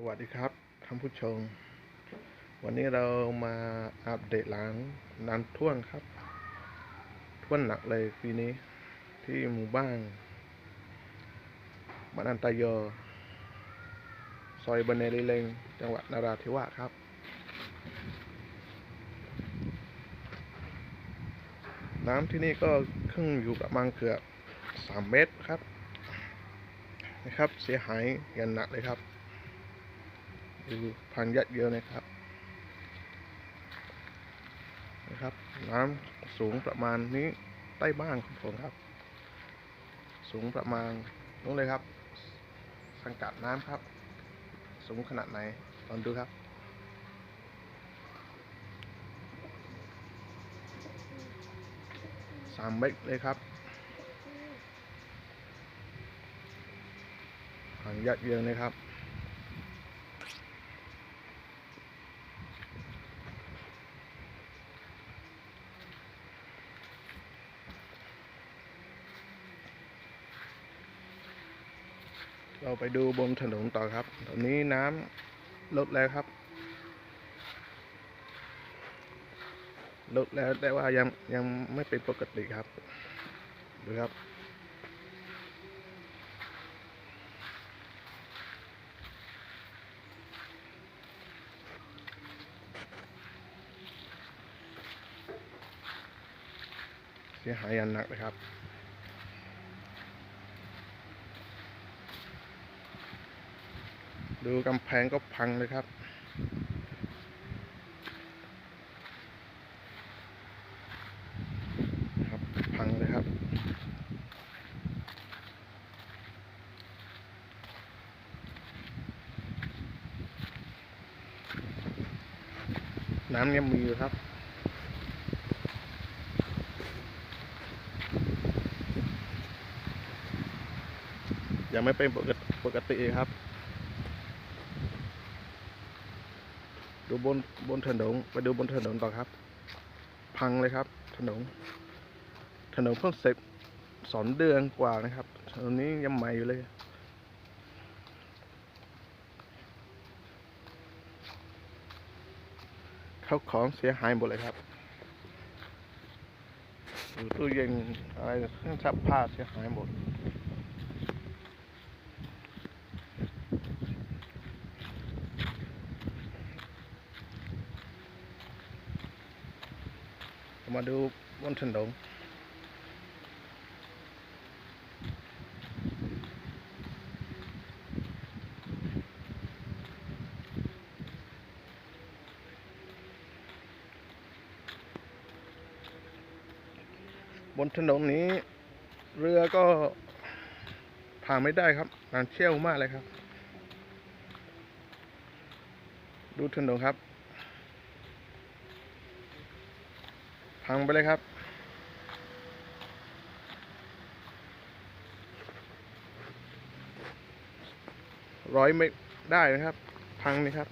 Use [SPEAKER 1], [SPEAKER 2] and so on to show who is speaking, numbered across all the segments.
[SPEAKER 1] สวัสดีครับท่านผู้ชม วันนี้เรามาอัปเดตร้านน้ำท่วมครับ ท่วมหนักเลยปีนี้ ที่หมู่บ้านบ้านอันตายอซอยบันเนริเลงจังหวัดนราธิวาสครับ น้ำที่นี่ก็ขึ้นอยู่ประมาณเกือบสามเมตรครับ นะครับ เสียหายอย่างหนักเลยครับ ดูพังยัดเยอะนะครับ นะครับ น้ำสูงประมาณนี้ใต้บ้านของผมครับ สูงประมาณนู้นเลยครับ สังกัดน้ำครับ สูงขนาดไหนลองดูครับสามเมตรเลยครับพังยัดเยอะเลยครับ เราไปดูบนถนนต่อครับ ตอนนี้น้ำลดแล้วครับ ลดแล้วแต่ว่ายังยังไม่เป็นปกติครับ ดูครับ เสียหายอย่างหนักเลยครับ ดูกำแพงก็พังเลยครับ ครับพังเลยครับ น้ำยังมีอยู่ครับยังไม่เป็นปกติครับ ดูบนบนถนนไปดูบนถนนต่อครับ พังเลยครับ ถนนถนนเพิ่งเสร็จสองเดือนกว่านะครับถนนนี้ยังใหม่อยู่เลยเข้าของเสียหายหมดเลยครับตู้เย็นอะไรเครื่องซักผ้าเสียหายหมด มาดูบนถนนบนถนนนี้ เรือก็ผ่านไม่ได้ครับน้ำเชี่ยวมากเลยครับ ดูถนนครับ พังไปเลยครับร้อยเมตรได้นะครับ พังนี่ครับ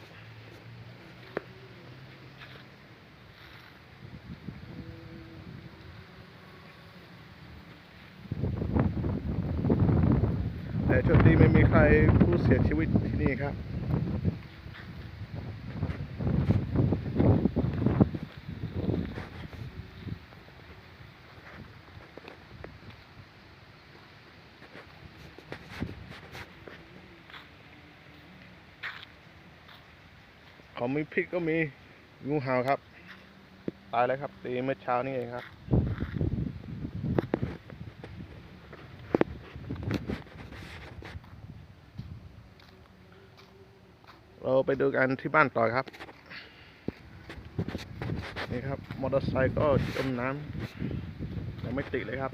[SPEAKER 1] แต่โชคดีไม่มีใครผู้เสียชีวิตที่นี่ครับ ของมีพิษก็มีงูเห่าครับ ตายแล้วครับ ตีเมื่อเช้านี่เองครับ เราไปดูกันที่บ้านต่อครับ นี่ครับ มอเตอร์ไซค์ก็จมน้ำยังไม่ติดเลยครับ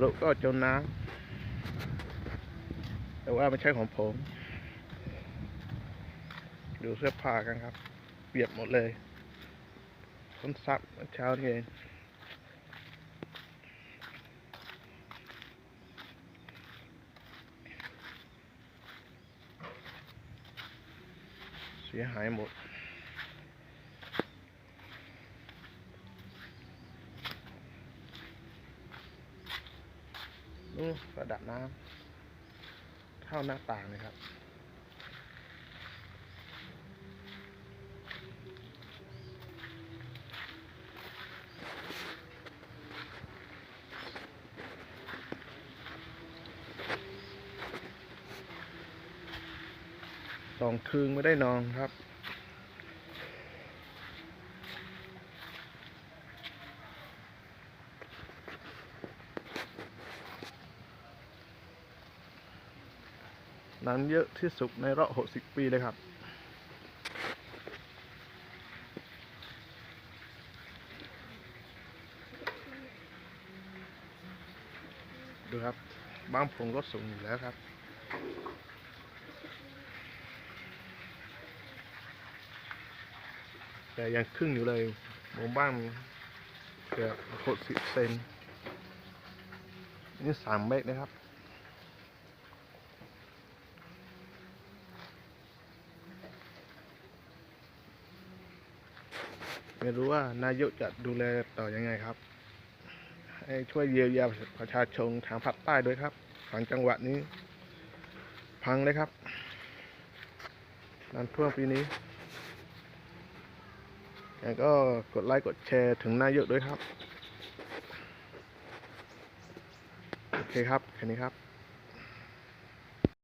[SPEAKER 1] รถก็จมน้ำแต่ว่าไม่ใช่ของผม ดูเสื้อผ้ากันครับ เปียกหมดเลยคนซักเมื่อเช้านี่เองเสียหายหมดนู่นระดับน้ำเท่าหน้าต่างเลยครับ สองคืนไม่ได้นอนครับ น้ำเยอะที่สุดในรอบ 60 ปีเลยครับดูครับบ้านผมก็สูงอยู่แล้วครับ แต่ยังครึ่งอยู่เลยหมู่บ้านเกือบหกสิบเซนนี่สามเมตรนะครับไม่รู้ว่านายกจะดูแลต่อยังไงครับ ให้ช่วยเยียวยาประชาชนทางภาคใต้ด้วยครับฝั่งจังหวัดนี้ พังเลยครับน้ำท่วมปีนี้ แล้วก็กดไลค์กดแชร์ถึงนายกด้วยครับ โอเคครับ แค่นี้ครับ